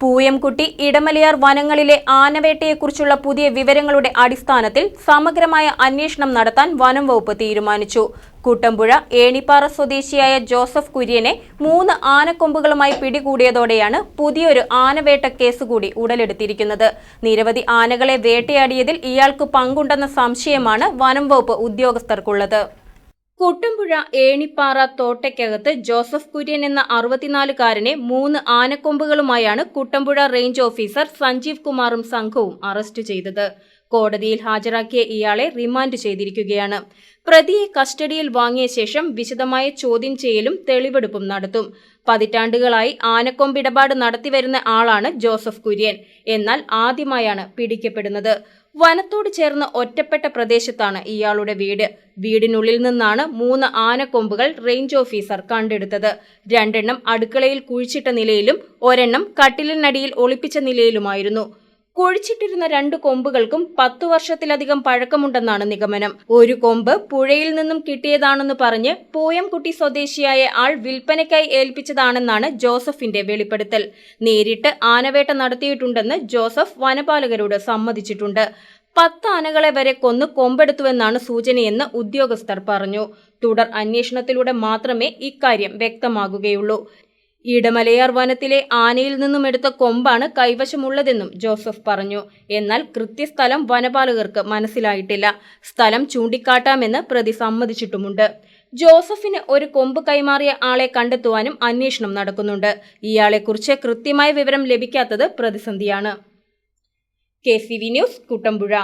പൂയംകുട്ടി ഇടമലയാർ വനങ്ങളിലെ ആനവേട്ടയെക്കുറിച്ചുള്ള പുതിയ വിവരങ്ങളുടെ അടിസ്ഥാനത്തിൽ സമഗ്രമായ അന്വേഷണം നടത്താൻ വനം വകുപ്പ് തീരുമാനിച്ചു. കുട്ടമ്പുഴ ഏണിപ്പാറ സ്വദേശിയായ ജോസഫ് കുര്യനെ മൂന്ന് ആനക്കൊമ്പുകളുമായി പിടികൂടിയതോടെയാണ് പുതിയൊരു ആനവേട്ട കേസ് കൂടി ഉടലെടുത്തിരിക്കുന്നത്. നിരവധി ആനകളെ വേട്ടയാടിയതിൽ ഇയാൾക്ക് പങ്കുണ്ടെന്ന സംശയമാണ് വനം വകുപ്പ് ഉദ്യോഗസ്ഥർക്കുള്ളത്. കുട്ടമ്പുഴ ഏണിപ്പാറ തോട്ടയ്ക്കകത്ത് ജോസഫ് കുര്യൻ എന്ന അറുപത്തിനാലുകാരനെ മൂന്ന് ആനക്കൊമ്പുകളുമായാണ് കുട്ടമ്പുഴ റേഞ്ച് ഓഫീസർ സഞ്ജീവ് കുമാറും സംഘവും അറസ്റ്റ് ചെയ്തത്. കോടതിയിൽ ഹാജരാക്കിയ ഇയാളെ റിമാൻഡ് ചെയ്തിരിക്കുകയാണ്. പ്രതിയെ കസ്റ്റഡിയിൽ വാങ്ങിയ ശേഷം വിശദമായ ചോദ്യം ചെയ്യലും തെളിവെടുപ്പും നടത്തും. പതിറ്റാണ്ടുകളായി ആനക്കൊമ്പിടപാട് നടത്തിവരുന്ന ആളാണ് ജോസഫ് കുര്യൻ. എന്നാൽ ആദ്യമായാണ് പിടിക്കപ്പെടുന്നത്. വനത്തോട് ചേർന്ന് ഒറ്റപ്പെട്ട പ്രദേശത്താണ് ഇയാളുടെ വീട്. വീടിനുള്ളിൽ നിന്നാണ് മൂന്ന് ആനക്കൊമ്പുകൾ റേഞ്ച് ഓഫീസർ കണ്ടെടുത്തത്. രണ്ടെണ്ണം അടുക്കളയിൽ കുഴിച്ചിട്ട നിലയിലും ഒരെണ്ണം കട്ടിലിനടിയിൽ ഒളിപ്പിച്ച നിലയിലുമായിരുന്നു. കുഴിച്ചിട്ടിരുന്ന രണ്ട് കൊമ്പുകൾക്കും പത്തു വർഷത്തിലധികം പഴക്കമുണ്ടെന്നാണ് നിഗമനം. ഒരു കൊമ്പ് പുഴയിൽ നിന്നും കിട്ടിയതാണെന്ന് പറഞ്ഞ് പൂയംകുട്ടി സ്വദേശിയായ ആൾ വിൽപ്പനയ്ക്കായി ഏൽപ്പിച്ചതാണെന്നാണ് ജോസഫിന്റെ വെളിപ്പെടുത്തൽ. നേരിട്ട് ആനവേട്ട നടത്തിയിട്ടുണ്ടെന്ന് ജോസഫ് വനപാലകരോട് സമ്മതിച്ചിട്ടുണ്ട്. പത്ത് ആനകളെ വരെ കൊന്ന് കൊമ്പെടുത്തുവെന്നാണ് സൂചനയെന്ന് ഉദ്യോഗസ്ഥർ പറഞ്ഞു. തുടർ അന്വേഷണത്തിലൂടെ മാത്രമേ ഇക്കാര്യം വ്യക്തമാകുകയുള്ളൂ. ഇടമലയാർ വനത്തിലെ ആനയിൽ നിന്നും എടുത്ത കൊമ്പാണ് കൈവശമുള്ളതെന്നും ജോസഫ് പറഞ്ഞു. എന്നാൽ കൃത്യസ്ഥലം വനപാലകർക്ക് മനസ്സിലായിട്ടില്ല. സ്ഥലം ചൂണ്ടിക്കാട്ടാമെന്ന് പ്രതി സമ്മതിച്ചിട്ടുമുണ്ട്. ജോസഫിന് ഒരു കൊമ്പ് കൈമാറിയ ആളെ കണ്ടെത്തുവാനും അന്വേഷണം നടക്കുന്നുണ്ട്. ഇയാളെക്കുറിച്ച് കൃത്യമായ വിവരം ലഭിക്കാത്തത് പ്രതിസന്ധിയാണ്. K C V news Kuttampuzha.